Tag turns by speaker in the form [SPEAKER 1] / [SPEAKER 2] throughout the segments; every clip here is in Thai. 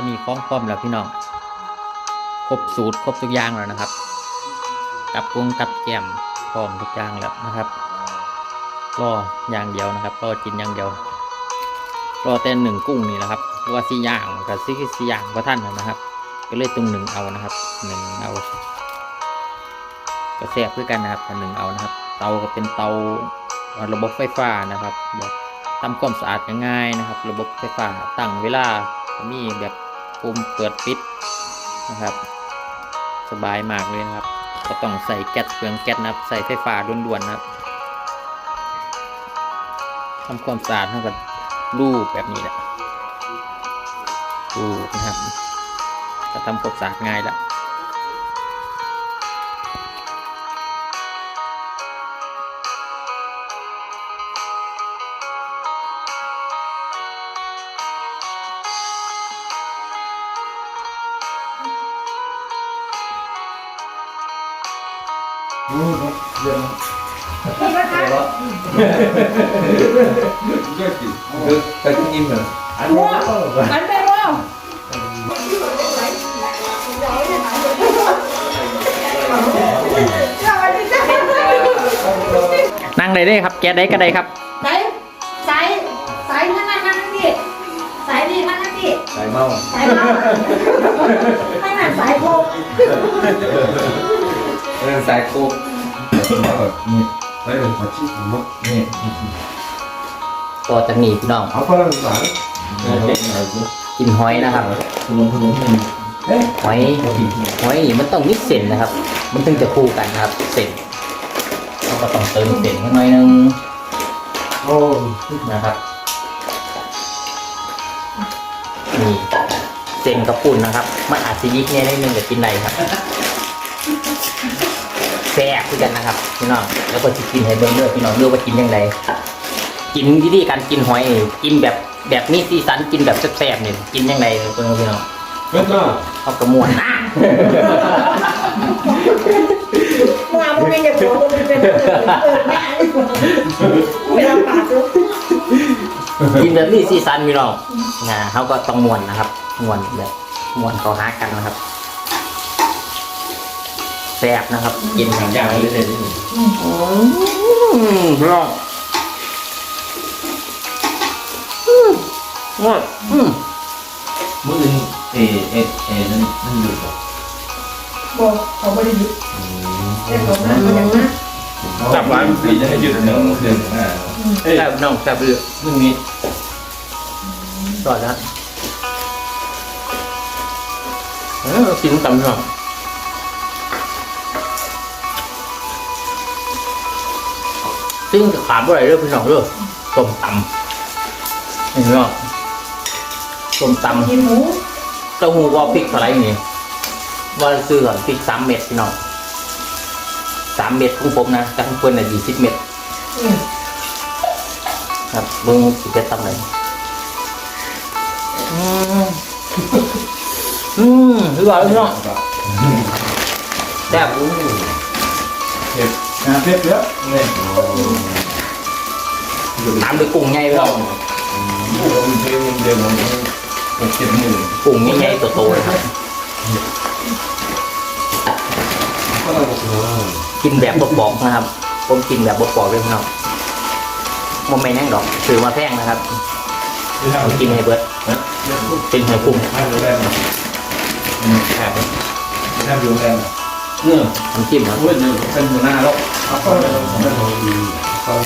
[SPEAKER 1] อนนี้คล้องพร้อมแล้วพี่น้อง ครบสูตรครบทุกอย่างแล้วนะครับ กับปรุงกับแกมพร้อมทุกอย่างแล้วนะครับ รออย่างเดียวนะครับ รอกินอย่างเดียว รอแต่หนึ่งกุ้งนี่นะครับว่าสี่อย่างกับสี่สี่อย่างพระท่านนะครับ ก็เลยตรงหนึ่งเอานะครับหนึ่งเอาก็แซ่บด้วยกันนะครับหนึ่งเอานะครับ เตาก็เป็นเตาระบบไฟฟ้านะครับแบบทำความสะอาดง่ายๆนะครับ ระบบไฟฟ้าตั้งเวลามีแบบ ปุ่มเปิดปิดนะครับ สบายมากเลยนะครับ ก็ต้องใส่แก๊สเปลืองแก๊สนะครับ ใส่ไฟฟ้าด่วนๆนะครับทำความสะอาดให้กับรูปแบบนี้แหละรูปนะครับก็ทำความสะอาดง่าย รู้ครั
[SPEAKER 2] บเรื่อง
[SPEAKER 3] พี่ก็ทั
[SPEAKER 1] กเรื่องกิอไปกิอิ่เหอ
[SPEAKER 2] อ
[SPEAKER 3] ันอันไปบ่
[SPEAKER 1] นั่งได้ได้ครับ แกได้ก็ได้ครับ
[SPEAKER 3] ไสสายสายนั่งนั่งนั่งนี่สายนี่นั่านั่งนี่
[SPEAKER 2] สายเมา
[SPEAKER 3] สายเมาไม่นั่นสายโพ nó ăn ăn đi Sái đi, ăn ăn đi
[SPEAKER 2] đại mau
[SPEAKER 3] Sái mau Hay là sái khô
[SPEAKER 2] nên sai cô đây là quả chít của mất nè
[SPEAKER 1] ต่อจากนี้พี่น้อง
[SPEAKER 2] áo khoác bản
[SPEAKER 1] กินหอยนะครับ
[SPEAKER 2] không không không
[SPEAKER 1] หอยหอยนี่มันต้องมิกเส้นนะครับ มันถึงจะคู่กันนะครับเส้นเราก็ต้องเติมเส้นให้หน่อยนึง
[SPEAKER 2] ô
[SPEAKER 1] นะครับนี่เส้นกระปุ่นนะครับ มันอาจจะยิกแน่นิดนึงแต่กินได้ครับแซ่บคือกันนะครับพี่น้องแล้วก็จะกินให้เบิ่งเด้อพี่น้องเลือกว่ากินยังไงกินวิธีการกินหอยนี่กินแบบแบบนี้ซีซันกินแบบแซ่บๆนี่กินยังไงเบิ่งพี่น้อง
[SPEAKER 2] biết chưa
[SPEAKER 1] เอากระมวลนะ
[SPEAKER 3] Ngoài một bên nhập của một bên bên Ở mẹ đi Mẹ làm bạc luôn
[SPEAKER 1] กินแบบนี้ซีซันพี่น้องนะเขาก็ต้องมวนนะครับมวนแบบมวนเขาหากันนะครับ แซ่บนะครับ กินแห่ง
[SPEAKER 2] chào
[SPEAKER 1] นี้
[SPEAKER 2] lên đây
[SPEAKER 1] อืมพี่น้องอืมงดอืม
[SPEAKER 2] mới lên thì em em nên nên được rồi
[SPEAKER 3] Bộ, không có đi được Em không ăn, không ăn
[SPEAKER 2] Tập lại thì nó dừng nữa dừng à
[SPEAKER 1] แซ่บน้องแซ่บเลย
[SPEAKER 2] nhưng nghe
[SPEAKER 1] ต่อแล้วเออกินตำพี่น้อง ซึ่งขาดอะไรเรื่องพี่น้องเรื่องส้มตำนี่พี่น้องส้มตำ
[SPEAKER 3] Nhìn hú
[SPEAKER 1] เต้าหู้ว่าพริกอะไรนี่ว่าซื้อก่อนพริกสามเม็ดพี่น้องสามเม็ดของผมนะแต่ของเพื่อนน่ะยี่สิบเม็ด
[SPEAKER 3] Ừ
[SPEAKER 1] ครับเบิ้งสิเป็นตำไหนอืมอืมคือว่าพี่น้องแซ่บ
[SPEAKER 2] à tiếp nữa nghe
[SPEAKER 1] ตามด้วยกุ้งใหญ่พี่น้อง
[SPEAKER 2] mình chơi mình đều là một chuyện mười
[SPEAKER 1] กุ้งใหญ่ๆโตๆนะครับ
[SPEAKER 2] có là một người
[SPEAKER 1] กินแบบบบอกๆนะครับ ผมกินแบบบบอกๆเลยพี่น้องโมเมนต์นั่งดอกซื้อมาแพงนะครับ
[SPEAKER 2] thứ hai
[SPEAKER 1] กินให้เบิดเป็นหัวกุ้ง
[SPEAKER 2] hai đứa em ừ
[SPEAKER 1] ครับ
[SPEAKER 2] hai đứa em ừ
[SPEAKER 1] น้ำจิ้มครับ
[SPEAKER 2] ui nhiều phân của na đâu không không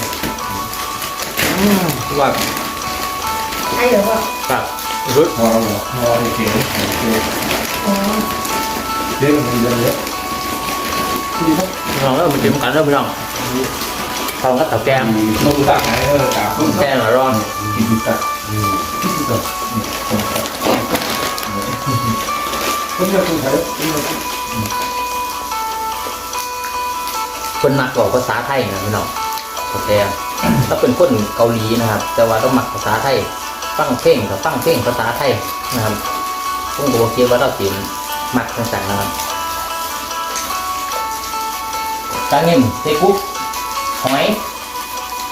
[SPEAKER 1] อืมคือว่า
[SPEAKER 3] Hay rồi không?
[SPEAKER 1] ครับรส
[SPEAKER 2] hoa hoa thì kiểu
[SPEAKER 3] Ờ
[SPEAKER 2] thế là mình dân đấy
[SPEAKER 1] น้องแล้วมันจิ้มกันแล้วพี่น้องทองกับตะแกรง
[SPEAKER 2] nông tạc này là cả không
[SPEAKER 1] แกงอร่อย
[SPEAKER 2] thì tạc không được không thấy
[SPEAKER 1] คน มักบอกภาษาไทยนะพี่น้องตะแกรงถ้าเป็นคนเกาหลีนะครับ แต่ว่าต้องมักภาษาไทยฟังเพลงกับฟังเพลงภาษาไทยนะครับผมก็บอกคิดว่าเราสิมักทั้งสองนะครับตาเงิมเทคุกหอย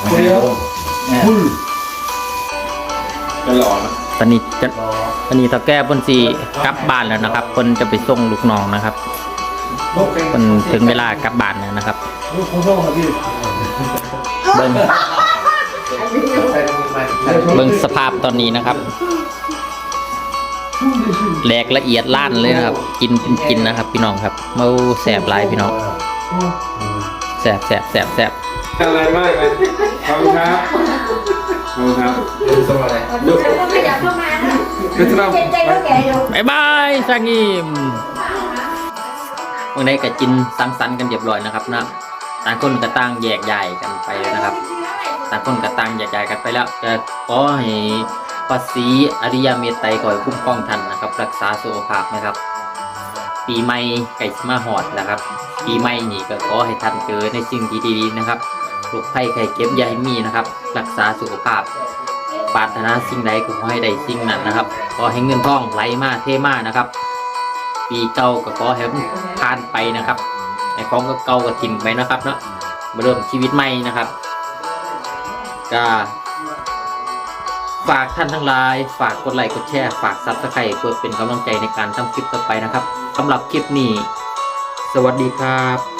[SPEAKER 2] Ui.
[SPEAKER 1] เนี่ย
[SPEAKER 2] cái lò nó
[SPEAKER 1] สนิทกัน
[SPEAKER 2] lò
[SPEAKER 1] วันนี้ตาแก้เพิ่นสิกลับบ้านแล้วนะครับเพิ่นจะไปส่งลูกน้องนะครับ เพิ่นถึงเวลากลับบ้านแล้วนะครับเบิ่งเบิ่งสภาพตอนนี้นะครับแหลกละเอียดล้านเลยนะครับ กินเป็นกินนะครับ พี่น้องครับเมาแสบหลายพี่น้องแสบแสบแสบแสบ
[SPEAKER 2] อะไรมากเลยขอบคุณครับขอบคุณครับสวัสดี
[SPEAKER 3] แล้วก็ขยับเข้ามานะ
[SPEAKER 2] คือเรา
[SPEAKER 3] เจ็บใจก็แก่อยู่
[SPEAKER 1] บายบายสังอิม วันนี้ก็กินสังสรรค์กันเรียบร้อยนะครับนะต่างคนก็ต่างแยกย้ายกันไปแล้วนะครับ ต่างคนก็ต่างแยกย้ายกันไปแล้วจะขอให้พระศรีอริยเมตไตรคอยคุ้มครองท่านนะครับ รักษาสุขภาพนะครับ ปีใหม่ไก่มาหอดนะครับ ปีใหม่นี่ก็ขอให้ท่านเจอในสิ่งดีๆนะครับโรคภัยไข้เก็บยาให้มีนะครับ รักษาสุขภาพปรารถนาสิ่งใดก็ขอให้ได้สิ่งนั้นนะครับ ขอให้เงินทองไหลมาเทมานะครับ ปีเก่าก็ขอให้มันผ่านไปนะครับไอ้ของก็เก่าก็ถิ่มไปนะครับเนาะมาเริ่มชีวิตใหม่นะครับก็ฝากท่านทั้งหลาย ฝากกดไลค์กดแชร์ฝากซับสไครต์เพื่อเป็นกำลังใจในการทำคลิปต่อไปนะครับสำหรับคลิปนี้ สวัสดีครับ